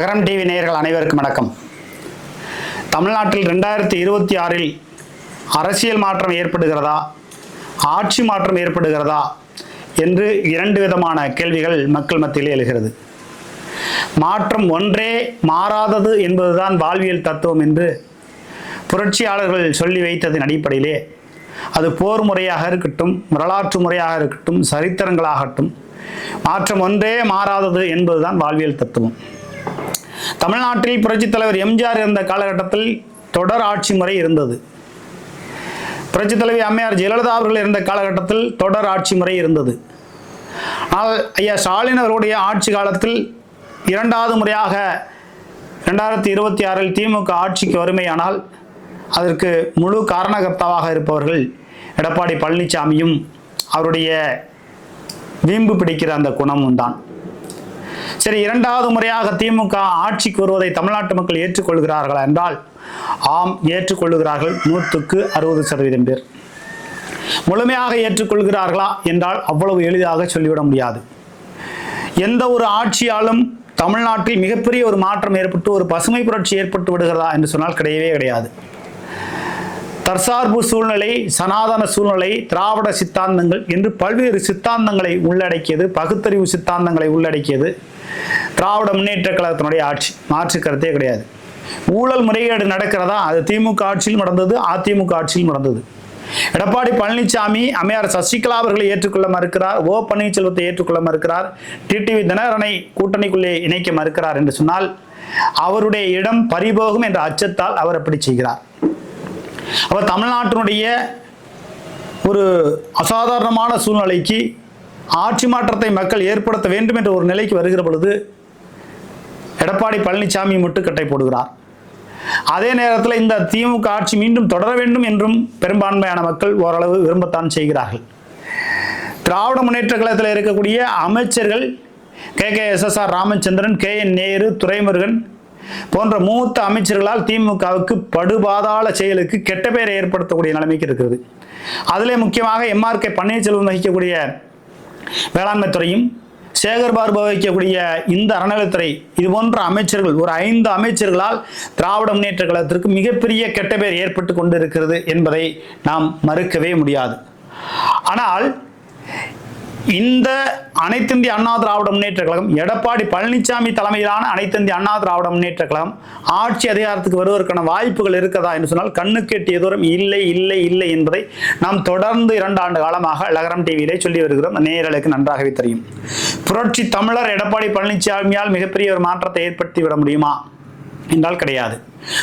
அகரம் TV நேயர்கள் அனைவருக்கும் வணக்கம். தமிழ்நாட்டில் ரெண்டாயிரத்தி இருபத்தி ஆறில் அரசியல் மாற்றம் ஏற்படுகிறதா? ஆட்சி மாற்றம் ஏற்படுகிறதா? என்று இரண்டு விதமான கேள்விகள் மக்கள் மத்தியில் எழுகிறது. மாற்றம் ஒன்றே மாறாதது என்பதுதான் வாழ்வியல் தத்துவம் என்று புரட்சியாளர்கள் சொல்லி வைத்ததின் அடிப்படையிலே அது போர் முறையாக இருக்கட்டும் வரலாற்று முறையாக இருக்கட்டும் சரித்திரங்களாகட்டும் மாற்றம் ஒன்றே மாறாதது என்பதுதான் வாழ்வியல் தத்துவம். தமிழ்நாட்டில் புரட்சித் தலைவர் எம்ஜிஆர் இருந்த காலகட்டத்தில் தொடர் ஆட்சி முறை இருந்தது. புரட்சித் தலைவி அம்மையார் ஜெயலலிதா அவர்கள் இருந்த காலகட்டத்தில் தொடர் ஆட்சி முறை இருந்தது. ஆனால் ஐயா ஸ்டாலின் அவருடைய ஆட்சி காலத்தில் இரண்டாவது முறையாக ரெண்டாயிரத்தி இருபத்தி ஆறில் திமுக ஆட்சிக்கு வறுமையானால் அதற்கு முழு காரணகர்த்தாவாக இருப்பவர்கள் எடப்பாடி பழனிசாமியும் அவருடைய வீம்பு பிடிக்கிற அந்த குணமும் தான். சரி இரண்டாவது முறையாக திமுக ஆட்சிக்கு வருவதை தமிழ்நாட்டு மக்கள் ஏற்றுக்கொள்கிறார்களா என்றால் ஆம் ஏற்றுக்கொள்ளுகிறார்கள் நூற்றுக்கு அறுபது சதவீதம் பேர். முழுமையாக ஏற்றுக்கொள்கிறார்களா என்றால் அவ்வளவு எளிதாக சொல்லிவிட முடியாது. எந்த ஒரு ஆட்சியாலும் தமிழ்நாட்டில் மிகப்பெரிய ஒரு மாற்றம் ஏற்பட்டு ஒரு பசுமை புரட்சி ஏற்பட்டு விடுகிறதா என்று சொன்னால் கிடையவே கிடையாது. தற்சார்பு சூழ்நிலை சனாதன சூழ்நிலை திராவிட சித்தாந்தங்கள் என்று பல்வேறு சித்தாந்தங்களை உள்ளடக்கியது பகுத்தறிவு சித்தாந்தங்களை உள்ளடக்கியது திராவிட முன்னேற்ற கழகத்தினுடைய ஆட்சி. மாற்று கருத்தே கிடையாது. ஊழல் முறைகேடு நடக்கிறதா? அது திமுக ஆட்சியில் நடந்தது அதிமுக ஆட்சியில் நடந்தது. எடப்பாடி பழனிசாமி அம்மையார் சசிகலா அவர்களை ஏற்றுக்கொள்ள மறுக்கிறார் ஓ பன்னீர்செல்வத்தை ஏற்றுக்கொள்ள மறுக்கிறார் டிடிவி தினகரனை கூட்டணிக்குள்ளே இணைக்க மறுக்கிறார் என்று சொன்னால் அவருடைய இடம் பறிபோகும் என்ற அச்சத்தால் அவர் அப்படி செய்கிறார். அவர் தமிழ்நாட்டினுடைய ஒரு அசாதாரணமான சூழ்நிலைக்கு ஆட்சி மாற்றத்தை மக்கள் ஏற்படுத்த வேண்டும் என்ற ஒரு நிலைக்கு வருகிற பொழுது எடப்பாடி பழனிசாமி முட்டுக்கட்டை போடுகிறார். அதே நேரத்தில் இந்த திமுக ஆட்சி மீண்டும் தொடர வேண்டும் என்றும் பெரும்பான்மையான மக்கள் ஓரளவு விரும்பத்தான் செய்கிறார்கள். திராவிட முன்னேற்ற கழகத்தில் இருக்கக்கூடிய அமைச்சர்கள் K. K. S. S. R. Ramachandran K. N. Nehru Duraimurugan போன்ற மூத்த அமைச்சர்களால் திமுகவுக்கு படுபாதாள செயலுக்கு கெட்ட பெயரை ஏற்படுத்தக்கூடிய நிலைமைக்கு இருக்கிறது. அதிலே முக்கியமாக எம்ஆர்கே பன்னீர்செல்வம் வகிக்கக்கூடிய வேளாண்மை துறையும் சேகர் பாபு வைக்கக்கூடிய இந்த அறநிலைத்துறை இது போன்ற அமைச்சர்கள் ஒரு ஐந்து அமைச்சர்களால் திராவிட முன்னேற்ற கழகத்திற்கு மிகப்பெரிய கெட்ட பேர் ஏற்பட்டு கொண்டு இருக்கிறது என்பதை நாம் மறுக்கவே முடியாது. ஆனால் இந்த அனைத்திந்திய அண்ணா திராவிட முன்னேற்ற கழகம் எடப்பாடி பழனிசாமி தலைமையிலான அனைத்திந்திய அண்ணா திராவிட முன்னேற்ற கழகம் ஆட்சி அதிகாரத்துக்கு வருவதற்கான வாய்ப்புகள் இருக்கதா என்று சொன்னால் கண்ணுக்கு எட்டிய தூரம் இல்லை இல்லை இல்லை என்பதை நாம் தொடர்ந்து இரண்டு ஆண்டு காலமாக லகரம் டிவியிலே சொல்லி வருகிறோம். நேரலுக்கு நன்றாகவே தெரியும். புரட்சி தமிழர் எடப்பாடி பழனிசாமியால் மிகப்பெரிய ஒரு மாற்றத்தை ஏற்படுத்தி விட முடியுமா? என்றால் கிடையாது.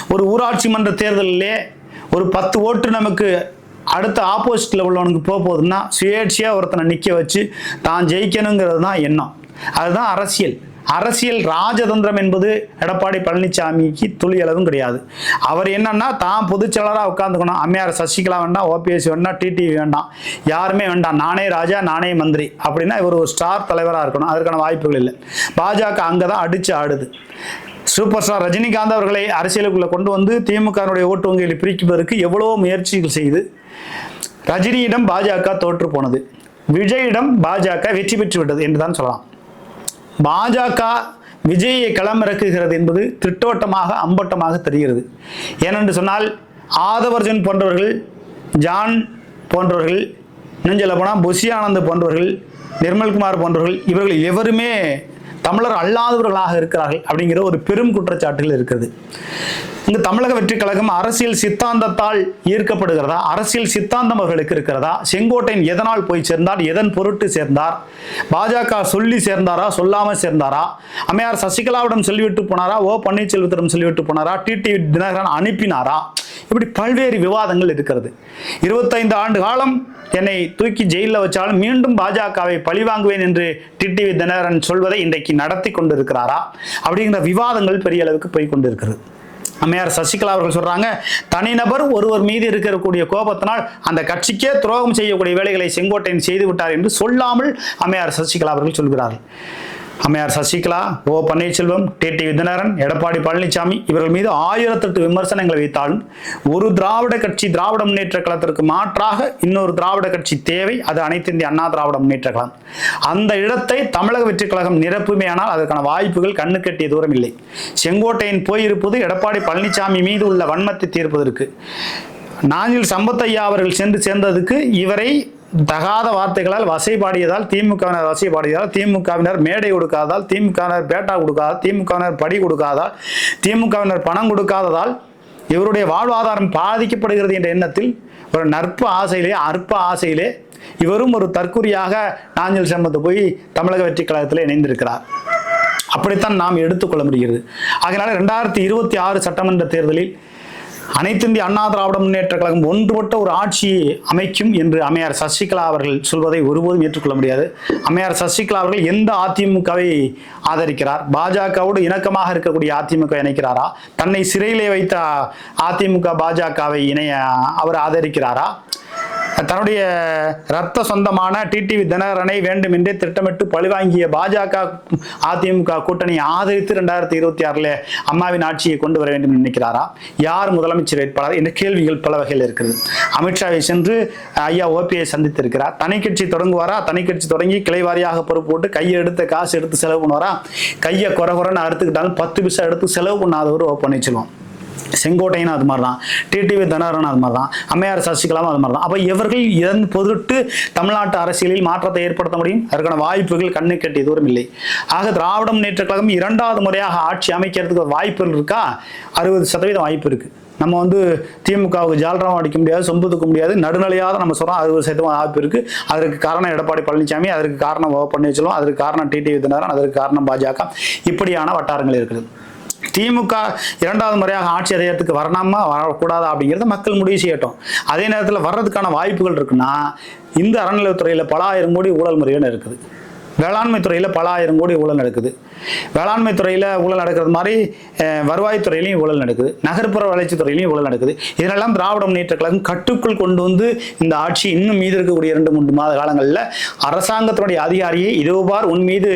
ஒரு ஊராட்சி மன்ற தேர்தலிலே ஒரு பத்து ஓட்டு நமக்கு அடுத்த ஆப்போசிட்டில் உள்ளவனுக்கு போக போகுதுன்னா சுயேட்சையாக ஒருத்தனை நிற்க வச்சு தான் ஜெயிக்கணுங்கிறது தான் எண்ணம். அதுதான் அரசியல். அரசியல் ராஜதந்திரம் என்பது எடப்பாடி பழனிசாமிக்கு துளி அளவும் கிடையாது. அவர் என்னன்னா தான் பொதுச்செயலராக உட்காந்துக்கணும் அம்மையார் சசிகலா வேண்டாம் ஓபிஎஸ் வேண்டாம் டிடிவி வேண்டாம். யாருமே வேண்டாம். நானே ராஜா நானே மந்திரி அப்படின்னா இவர் ஒரு ஸ்டார் தலைவராக இருக்கணும். அதற்கான வாய்ப்புகள் இல்லை. பாஜக அங்கே தான் அடித்து ஆடுது. சூப்பர் ஸ்டார் ரஜினிகாந்த் அவர்களை அரசியலுக்குள்ளே கொண்டு வந்து திமுகனுடைய ஓட்டு வங்கிகளை பிரிக்குவதற்கு எவ்வளவோ முயற்சிகள் செய்து ரஜினியிடம் பாஜக தோற்று போனது. விஜயிடம் பாஜக வெற்றி பெற்று விட்டது என்றுதான் சொல்லலாம். பாஜக விஜயை களமிறக்குகிறது என்பது திட்டோட்டமாக அம்பட்டமாக தெரிகிறது. ஏனென்று சொன்னால் ஆதவர்ஜன் போன்றவர்கள் ஜான் போன்றவர்கள் இன்னும் சொல்ல போனால் புஷி ஆனந்த் போன்றவர்கள் நிர்மல்குமார் போன்றவர்கள் இவர்கள் எவருமே தமிழர் அல்லாதவர்களாக இருக்கிறார்கள் அப்படிங்கிற ஒரு பெரும் குற்றச்சாட்டில் இருக்கிறது இந்த தமிழக வெற்றி கழகம் அரசியல் சித்தாந்தத்தால் ஈர்க்கப்படுகிறதா? அரசியல் சித்தாந்தம் அவர்களுக்கு இருக்கிறதா? செங்கோட்டையன் எதனால் போய் சேர்ந்தார்? எதன் பொருட்டு சேர்ந்தார்? பாஜக சொல்லி சேர்ந்தாரா? சொல்லாமல் சேர்ந்தாரா? அம்மையார் சசிகலாவிடம் சொல்லிவிட்டு போனாரா? ஓ பன்னீர்செல்வத்திடம் சொல்லிவிட்டு போனாரா? டிடி தினகரன் அனுப்பினாரா? இப்படி பல்வேறு விவாதங்கள் இருக்கிறது இருபத்தைந்து ஆண்டு காலம் என்னை தூக்கி ஜெயிலில் வச்சாலும் மீண்டும் பாஜகவை பழிவாங்குவேன் என்று டிடிவி தினகரன் சொல்வதை இன்றைக்கு நடத்தி கொண்டிருக்கிறாரா? அப்படிங்கிற விவாதங்கள் பெரிய அளவுக்கு போய் கொண்டிருக்கிறது. அம்மையார் சசிகலா அவர்கள் சொல்றாங்க தனிநபர் ஒருவர் மீது இருக்கக்கூடிய கோபத்தினால் அந்த கட்சிக்கே துரோகம் செய்யக்கூடிய வேலைகளை செங்கோட்டையன் செய்து விட்டார் என்று சொல்லாமல் அம்மையார் சசிகலா அவர்கள் சொல்கிறார்கள். அம்மையார் Sasikala O. Panneerselvam T. T. Vidyanathan Edappadi Palaniswami இவர்கள் மீது ஆயிரத்தெட்டு விமர்சனங்களை வைத்தாலும் ஒரு திராவிட கட்சி திராவிட முன்னேற்ற கழகத்திற்கு மாற்றாக இன்னொரு திராவிட கட்சி தேவை. அது அனைத்து இந்திய அண்ணா திராவிட முன்னேற்ற கழகம். அந்த இடத்தை தமிழக வெற்றி கழகம் நிரப்புமேயானால் அதற்கான வாய்ப்புகள் கண்ணு கட்டிய தூரம் இல்லை. செங்கோட்டையின் போயிருப்பது எடப்பாடி பழனிசாமி மீது உள்ள வன்மத்தை தீர்ப்பதற்கு. நாஞ்சில் சம்பத்தையா அவர்கள் சென்று சேர்ந்ததுக்கு இவரை தகாத வார்த்தைகளால் வசைபாடியதால் திமுகவினர் வசைபாடியதால் திமுகவினர் மேடை கொடுக்காததால் திமுகவினர் பேட்டா கொடுக்காத திமுகவினர் படி கொடுக்காதால் திமுகவினர் பணம் கொடுக்காததால் இவருடைய வாழ்வாதாரம் பாதிக்கப்படுகிறது என்ற எண்ணத்தில் ஒரு நற்ப ஆசையிலே அற்ப ஆசையிலே இவரும் ஒரு தற்குறியாக நாஞ்சல் சம்பத்து போய் தமிழக வெற்றி கழகத்தில் இணைந்திருக்கிறார். அப்படித்தான் நாம் எடுத்துக்கொள்ள முடிகிறது. அதனால் ரெண்டாயிரத்தி இருபத்தி ஆறு சட்டமன்ற தேர்தலில் அனைத்து இந்திய அண்ணா திராவிட முன்னேற்ற கழகம் ஒன்றுபட்ட ஒரு ஆட்சியை அமைக்கும் என்று அம்மையார் சசிகலா அவர்கள் சொல்வதை ஒருபோதும் ஏற்றுக்கொள்ள முடியாது. அம்மையார் சசிகலா அவர்கள் எந்த அதிமுகவை ஆதரிக்கிறார்? பாஜகவோடு இணக்கமாக இருக்கக்கூடிய அதிமுக இணைக்கிறாரா? தன்னை சிறையிலே வைத்த அதிமுக பாஜகவை இணைய அவர் ஆதரிக்கிறாரா? தன்னுடைய ரத்த சொந்தமான டிடிவி தினகரனை வேண்டுமென்றே திட்டமிட்டு பழிவாங்கிய பாஜக அதிமுக கூட்டணியை ஆதரித்து ரெண்டாயிரத்தி இருபத்தி ஆறில் அம்மாவின் ஆட்சியை கொண்டு வர வேண்டும் நினைக்கிறாரா? யார் முதலமைச்சர் வேட்பாளர் என்ற கேள்விகள் பல வகையில் இருக்கிறது. அமித்ஷாவை சென்று ஐயா ஓபியை சந்தித்திருக்கிறார். தனி கட்சி தொடங்குவாரா? தனி கட்சி தொடங்கி கிளை வாரியாக பொறுப்பு போட்டு கையை எடுத்த காசு எடுத்து செலவு பண்ணுவாரா? கையை குறை குறைன்னு அறுத்துக்கிட்டாலும் பத்து பைசா எடுத்து செலவு பண்ணாதவர் ஓ பன்னீர்செல்வம். செங்கோட்டையனும் அது மாதிரி தான் டிடிவி தனகரன் அது மாதிரி தான் அம்மையார் சசிகலாவும் அது மாதிரி தான் அப்போ இவர்கள் இதன் பொருட்டு தமிழ்நாட்டு அரசியலில் மாற்றத்தை ஏற்படுத்த முடியும்? அதற்கான வாய்ப்புகள் கண்ணு கட்டிய தூரம் இல்லை. ஆக திராவிட முன்னேற்ற கழகம் இரண்டாவது முறையாக ஆட்சி அமைக்கிறதுக்கு வாய்ப்புகள் இருக்கா? அறுபது சதவீதம் வாய்ப்பு இருக்குது நம்ம வந்து திமுகவுக்கு ஜால்ராம் அடிக்க முடியாது சொம்பு முடியாது. நடுநிலையாக நம்ம சொல்கிறோம் அறுபது சதவீதம் வாய்ப்பு இருக்குது அதற்கு காரணம் எடப்பாடி பழனிசாமி அதற்கு காரணம் ஓ பன்னீர்செல்வம் அதற்கு காரணம் டிடிவி தினகரன் அதற்கு காரணம் பாஜக இப்படியான வட்டாரங்கள் இருக்கிறது. திமுக இரண்டாவது முறையாக ஆட்சி அதிகாரத்துக்கு வரணுமா? வரக்கூடாதா அப்படிங்கிறத மக்கள் முடிவு செய்யட்டும். அதே நேரத்தில் வர்றதுக்கான வாய்ப்புகள் இருக்குன்னா இந்த அறநிலையத்துறையில் பல ஆயிரம் கோடி ஊழல் முறைகள் இருக்குது. வேளாண்மை துறையில் பல ஆயிரம் கோடி ஊழல் நடக்குது. வேளாண்மை துறையில் ஊழல் நடக்கிறது மாதிரி வருவாய்த்துறையிலையும் ஊழல் நடக்குது. நகர்ப்புற வளர்ச்சித்துறையிலையும் ஊழல் நடக்குது. இதெல்லாம் திராவிட முன்னேற்ற கழகம் கட்டுக்குள் கொண்டு வந்து இந்த ஆட்சி இன்னும் மீது இருக்கக்கூடிய இரண்டு மூன்று மாத காலங்களில் அரசாங்கத்தினுடைய அதிகாரியை இதோபார் உன் மீது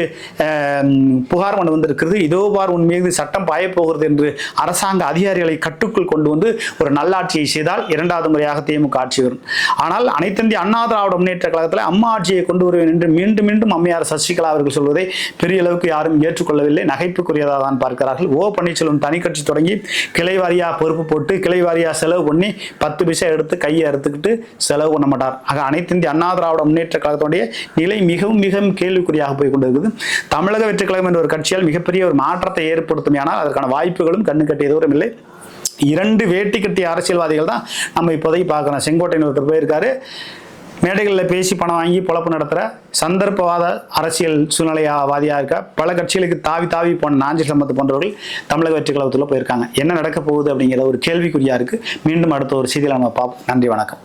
புகார் கொண்டு வந்திருக்கிறது. இதோபார் உன் மீது சட்டம் பாயப்போகிறது என்று அரசாங்க அதிகாரிகளை கட்டுக்குள் கொண்டு வந்து ஒரு நல்லாட்சியை செய்தால் இரண்டாவது முறையாக திமுக ஆட்சி வரும். ஆனால் அனைத்திந்திய அண்ணா திராவிட முன்னேற்ற கழகத்தில் அம்மா ஆட்சியை கொண்டு வருவேன் என்று மீண்டும் மீண்டும் அம்மையார் சசிகலா அவர்கள் சொல்வதை பெரிய அளவுக்கு யாரும் ஏற்றுக்கொள்ளவில்லை. நகைப்புக்குரியதாக தான் பார்க்கிறார்கள். ஓ பன்னீர்செல்வம் தனி கட்சி தொடங்கி கிளைவாரியா பொறுப்பு போட்டு கிளைவாரியா செலவு பண்ணி பத்து பைசா எடுத்து கையை அறுத்துக்கிட்டு செலவு பண்ண மாட்டார். ஆக அனைத்து இந்திய அண்ணா திராவிட முன்னேற்ற கழகத்தினுடைய நிலை மிகவும் மிகவும் கேள்விக்குறியாக போய் கொண்டிருக்குது. தமிழக வெற்றி கழகம் என்ற ஒரு கட்சியால் மிகப்பெரிய ஒரு மாற்றத்தை ஏற்படுத்தும் ஆனால் அதற்கான வாய்ப்புகளும் கண்ணு கட்டிய தூரம் இல்லை. இரண்டு வேட்டி கட்டிய அரசியல்வாதிகள் தான் நம்ம இப்போதைக்கு பார்க்குறோம் செங்கோட்டையன் ஒருத்தர் போயிருக்காரு. மேடைகளில் பேசி பணம் வாங்கி பொழப்பு நடத்துகிற சந்தர்ப்பவாத அரசியல் சூழ்நிலையாவாதியாக இருக்க பல கட்சிகளுக்கு தாவி தாவி போன நாஞ்சி சம்பத்து போன்றவர்கள் தமிழக வெற்றி கழகத்தில் போயிருக்காங்க. என்ன நடக்க போகுது அப்படிங்கிற ஒரு கேள்விக்குறியா இருக்கு. மீண்டும் அடுத்த ஒரு செய்தியில் நம்ம பார்ப்போம். நன்றி வணக்கம்.